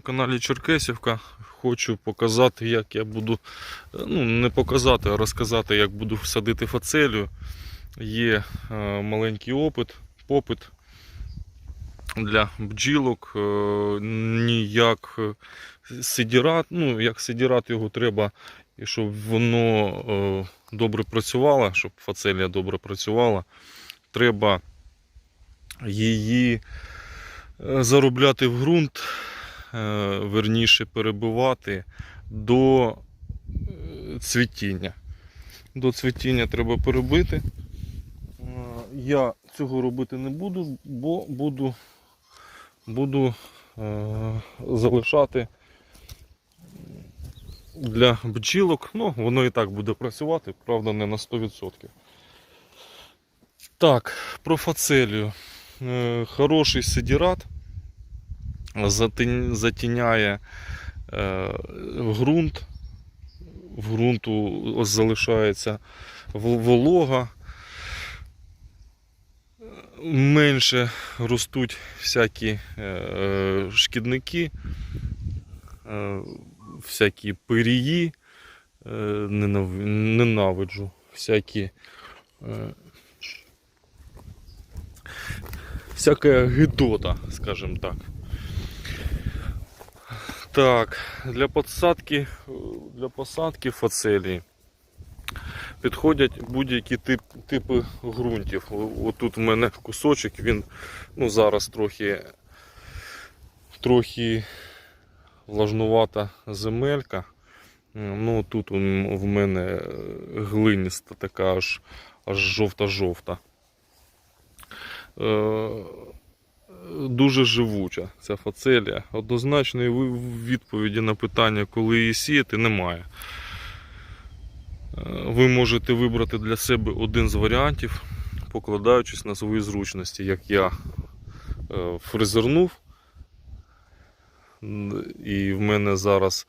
на каналі Черкесівка. Хочу показати, як я буду, е, ну не показати, а розказати, як буду садити фацелію. Є е, маленький опит, попит для бджілок. Е, ніяк сидірат, ну як сидірат його треба, щоб воно добре працювало, щоб фацелія добре працювала. Треба її заробляти в ґрунт, верніше перебивати до е, цвітіння. До цвітіння треба перебити. Е, Я цього робити не буду, бо буду, буду е, залишати для бджілок. Ну, воно і так буде працювати, правда, не на 100%. Так, про фацелію. Е, Хороший сидірат затіняє е, ґрунт. В ґрунту ось залишається вол- волога. Менше ростуть всякі е, шкідники, е, всякі пирії, ненавиджу, всякі всяка гидота, скажем так. Так, для посадки, для посадки фацелії підходять будь-які тип, типи ґрунтів. Отут в мене кусочок, він ну, зараз трохи, трохи влажнувата земелька. Ну, тут в мене глиніста така аж, аж жовта-жовта. Дуже живуча ця фацелія. Однозначної відповіді на питання, коли її сіяти, немає. Е, Ви можете вибрати для себе один з варіантів, покладаючись на свої зручності, як я е, фрезернув. І в мене зараз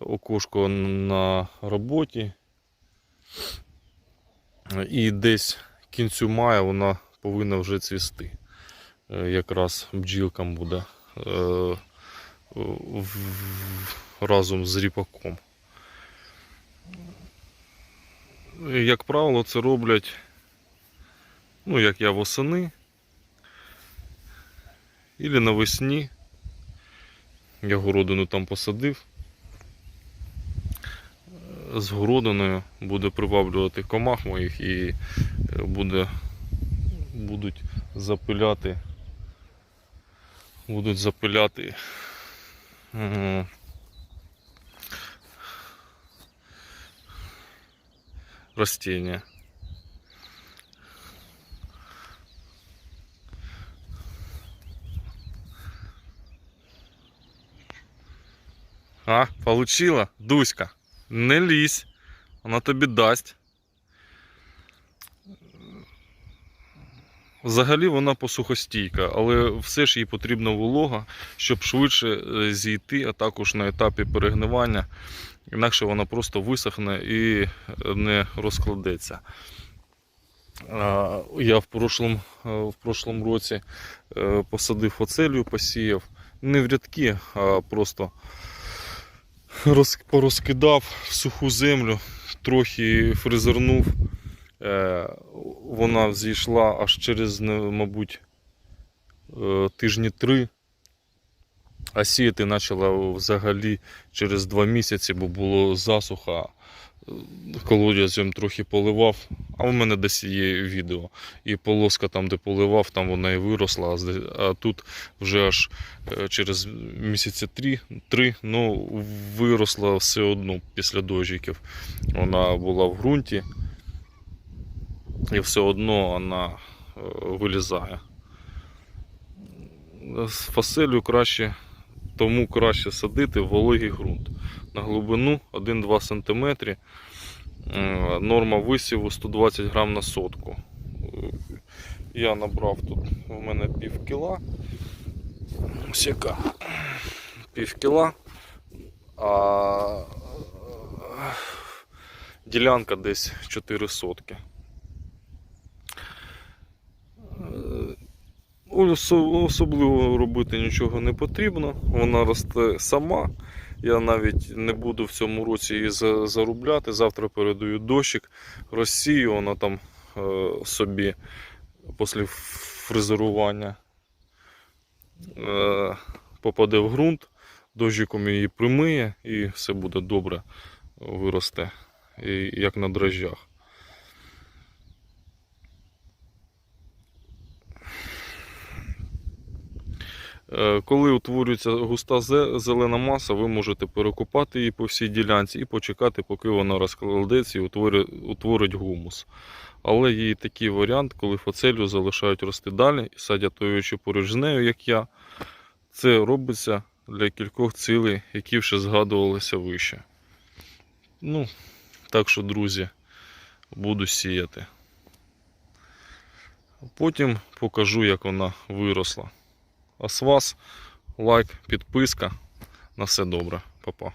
окошко на роботі. І десь кінцю мая вона повинна вже цвісти. Е, Якраз бджілкам буде е, разом з ріпаком. Як правило, це роблять, ну, як я восени, або навесні. Я городину там посадив. З городиною буде приваблювати комах моїх і е, буде, будуть запиляти, будуть запиляти растения. А, получила? Дуська. Не лізь. Вона тобі дасть. Взагалі вона посухостійка, але все ж їй потрібна волога, щоб швидше е, зійти, а також на етапі перегнивання. Інакше вона просто висохне і е, не розкладеться. Я в прошлом, е, в прошлом році посадив оцелю, посіяв. Не в рядки, а просто порозкидав суху землю, трохи фрезернув. Е, Вона взійшла аж через, мабуть, е, тижні три. А сіяти почала взагалі через два місяці, бо було засуха. Е, Колодязем трохи поливав, а в мене десь є відео. І полоска там, де поливав, там вона і виросла. А тут вже аж е, через місяці три, три ну, виросла все одно після дощиків. Вона була в ґрунті і все одно вона е, вилізає. З фаселю краще, тому краще садити вологий ґрунт. На глибину 1-2 см. Е, Норма висіву 120 грам на сотку. Я набрав тут у мене пів кіла. Ось яка. Пів кіла. А е, ділянка десь 4 сотки. Е, Осо- Особливо робити нічого не потрібно. Вона росте сама. Я навіть не буду в цьому році її за- зарубляти. Завтра передаю дощик, розсію, вона там е, собі після фрезерування е, попаде в ґрунт, дощиком її примиє і все буде добре виросте, як на дрожжах. Коли утворюється густа зелена маса, ви можете перекопати її по всій ділянці і почекати, поки вона розкладеться і утворить, гумус. Але є і такий варіант, коли фацелю залишають рости далі і садять тоючи поруч з нею, як я. Це робиться для кількох цілей, які вже згадувалися вище. Ну, так що, друзі, буду сіяти. Потім покажу, як вона виросла. А з вас лайк, підписка. На все добре, Па-па.